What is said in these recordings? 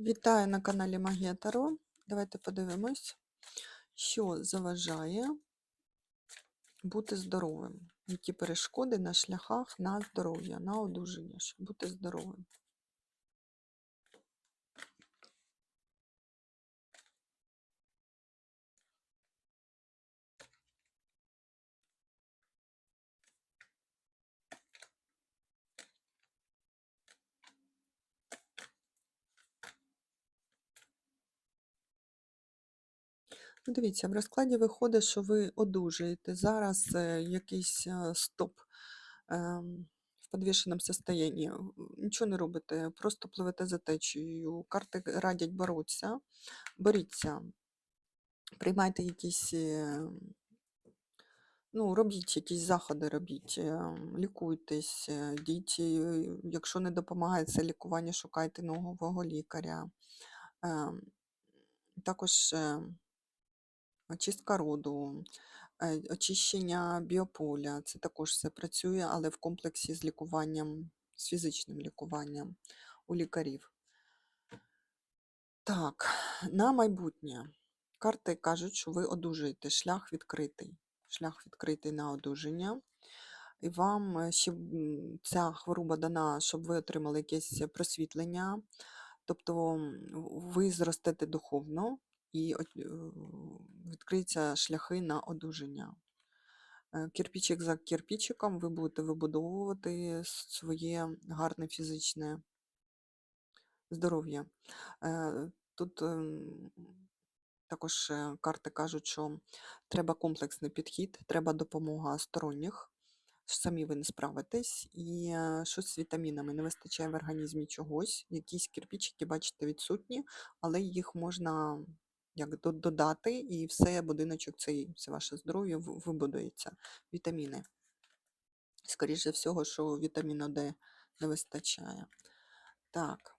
Вітаю на каналі Магія Таро. Давайте подивимось, що заважає бути здоровим. Які перешкоди на шляхах на здоров'я, на одужання, щоб бути здоровим. Дивіться, в розкладі виходить, що ви одужуєте. Зараз е, якийсь е, стоп ем, в підвішеному состоянні. Нічого не робите, просто пливете за течією. Карти радять боротися, боріться, приймайте якісь, е, ну, робіть якісь заходи, робіть, е, лікуйтесь, йдіть, е, якщо не допомагає це лікування, шукайте нового лікаря. Ем, Також. Очистка роду, е, очищення біополя. Це також все працює, але в комплексі з лікуванням, з фізичним лікуванням у лікарів. Так, на майбутнє. Карти кажуть, що ви одужуєте. Шлях відкритий. Шлях відкритий на одужання. І вам е, ще ця хвороба дана, щоб ви отримали якесь просвітлення. Тобто ви зростете духовно і е, відкриються шляхи на одужання. Е, Кирпичик за кирпичиком ви будете вибудовувати своє гарне фізичне здоров'я. Е, Тут також карти кажуть, що треба комплексний підхід, треба допомога сторонніх, самі ви не справитесь, і щось з вітамінами не вистачає в організмі чогось. Якісь кирпичики, бачите, відсутні, але їх можна як додати, і все, будиночок цей, все ваше здоров'я вибудується. Вітаміни. Скоріше всього, що вітаміну Д не вистачає. Так.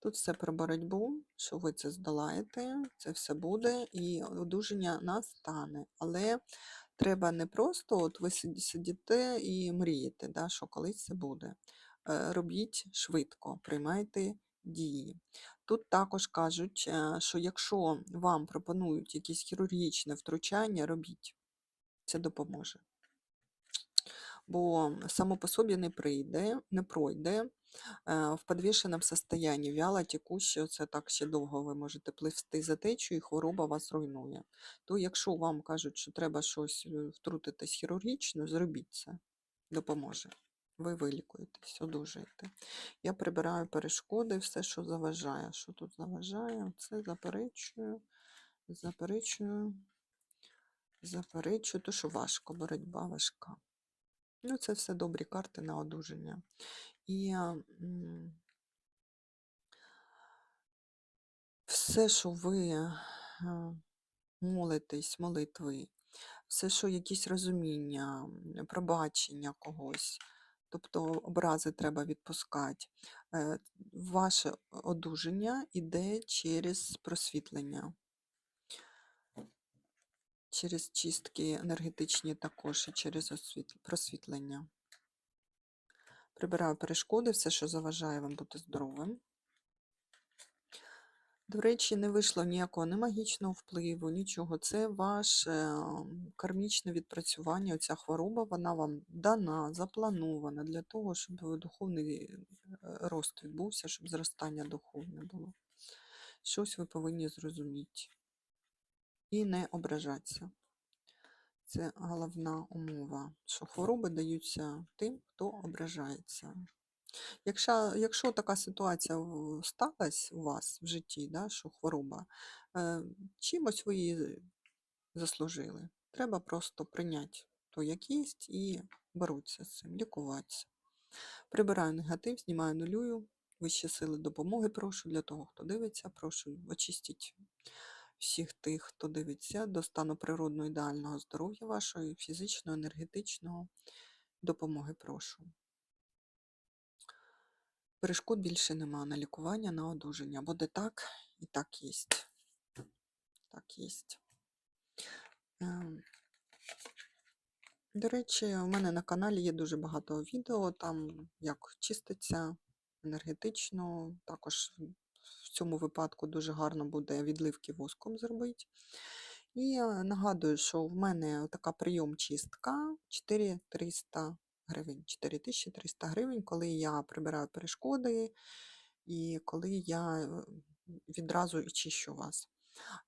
Тут все про боротьбу, що ви це здолаєте, це все буде, і одужання настане. Але треба не просто от ви сидіте і мрієте, да, що колись це буде. Е, Робіть швидко, приймайте дії. Тут також кажуть, е, що якщо вам пропонують якесь хірургічне втручання, робіть. Це допоможе. Бо само по собі не прийде, не пройде. Е, В підвішеному состоянні вяло текуще, це так ще довго ви можете пливти за течію, і хвороба вас руйнує. То якщо вам кажуть, що треба щось е, втрутитись хірургічно, зробіть це, допоможе. Ви вилікуєтесь, одужаєте. Я прибираю перешкоди, все, що заважає. Що тут заважає? Це заперечую, заперечую, заперечую, то що важко, боротьба важка. Ну, це все добрі карти на одужання. І все, що ви е, молитесь, молитви, все, що якісь розуміння, пробачення когось, тобто образи треба відпускати. Е, Ваше одужання йде через просвітлення, через чистки енергетичні також і через просвітлення. Прибираю перешкоди, все, що заважає вам бути здоровим. До речі, не вийшло ніякого ні магічного впливу, нічого. Це ваше кармічне відпрацювання. Оця хвороба, вона вам дана, запланована для того, щоб духовний е, рост відбувся, щоб зростання духовне було. Щось ви повинні зрозуміти. І не ображатися. Це головна умова, що хвороби даються тим, хто ображається. Якщо, якщо така ситуація сталася у вас в житті, да, що хвороба, е, чимось ви її заслужили. Треба просто прийняти то, як є, і боротися з цим, лікуватися. Прибираю негатив, знімаю нулюю. Вищі сили допомоги прошу для того, хто дивиться, прошу очистіть всіх тих, хто дивиться, до стану природного ідеального здоров'я вашого, фізичного, енергетичного. Допомоги прошу. Перешкод більше нема на лікування, на одужання. Буде так і так єсть. Так єсть. Ем, До речі, у мене на каналі є дуже багато відео, там як чиститься енергетично, також в цьому випадку дуже гарно буде відливки воском зробити. І е, нагадую, що в мене така прийом-чистка 4300 гривень. 4300 гривень, коли я прибираю перешкоди і коли я е, відразу і чищу вас.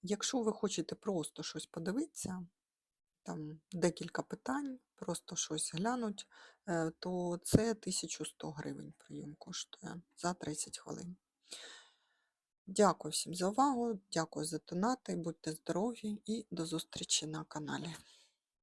Якщо ви хочете просто щось подивитися, там декілька питань, просто щось глянуть, е, то це 1100 гривень прийом коштує за 30 хвилин. Дякую всім за увагу, дякую за донати, будьте здорові і до зустрічі на каналі.